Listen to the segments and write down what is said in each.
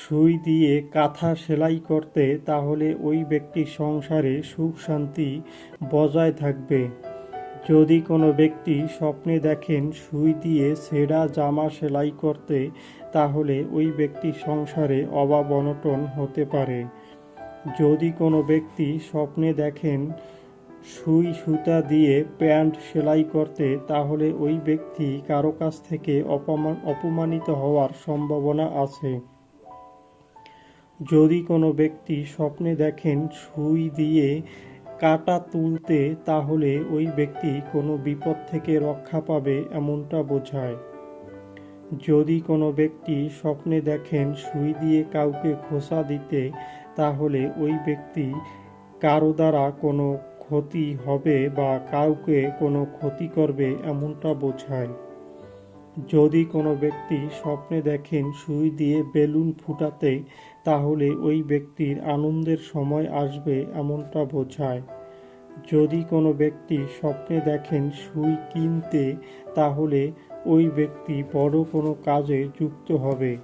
সুই দিয়ে কাঁথা সেলাই করতে তাহলে ওই ব্যক্তির সংসারে সুখ শান্তি বজায় থাকবে। যদি কোনো ব্যক্তি স্বপ্নে দেখেন সুই দিয়ে ছেঁড়া জামা সেলাই করতে, তাহলে ওই ব্যক্তির সংসারে অভাব অনটন হতে পারে। যদি কোনো ব্যক্তি স্বপ্নে দেখেন সুই সুতা দিয়ে প্যান্ট সেলাই করতে, তাহলে ওই ব্যক্তি কারও কাছ থেকে অপমান, অপমানিত হওয়ার সম্ভাবনা আছে। যদি কোনো ব্যক্তি স্বপ্নে দেখেন সুই দিয়ে কাটা তুলতে, তাহলে ওই ব্যক্তি কোনো বিপদ থেকে রক্ষা পাবে এমনটা বোঝায়। যদি কোনো ব্যক্তি স্বপ্নে দেখেন সুই দিয়ে কাউকে খোসা দিতে, তাহলে ওই ব্যক্তি কারও দ্বারা কোনো ক্ষতি হবে বা কাউকে কোনো ক্ষতি করবে এমনটা বোঝায়। যদি কোনো ব্যক্তি স্বপ্নে দেখেন সুই দিয়ে বেলুন ফুটাতে তাহলে ওই ব্যক্তির আনন্দের সময় আসবে এমনটা বোঝায়। যদি কোনো ব্যক্তি স্বপ্নে দেখেন সুই কিনতে, তাহলে ওই ব্যক্তি বড় কোনো কাজে যুক্ত হবে।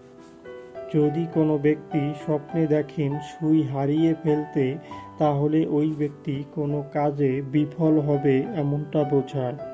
যদি কোনো ব্যক্তি স্বপ্নে দেখেন সুই হারিয়ে ফেলতে, তাহলে ওই ব্যক্তি কোনো কাজে বিফল হবে এমনটা বোঝায়।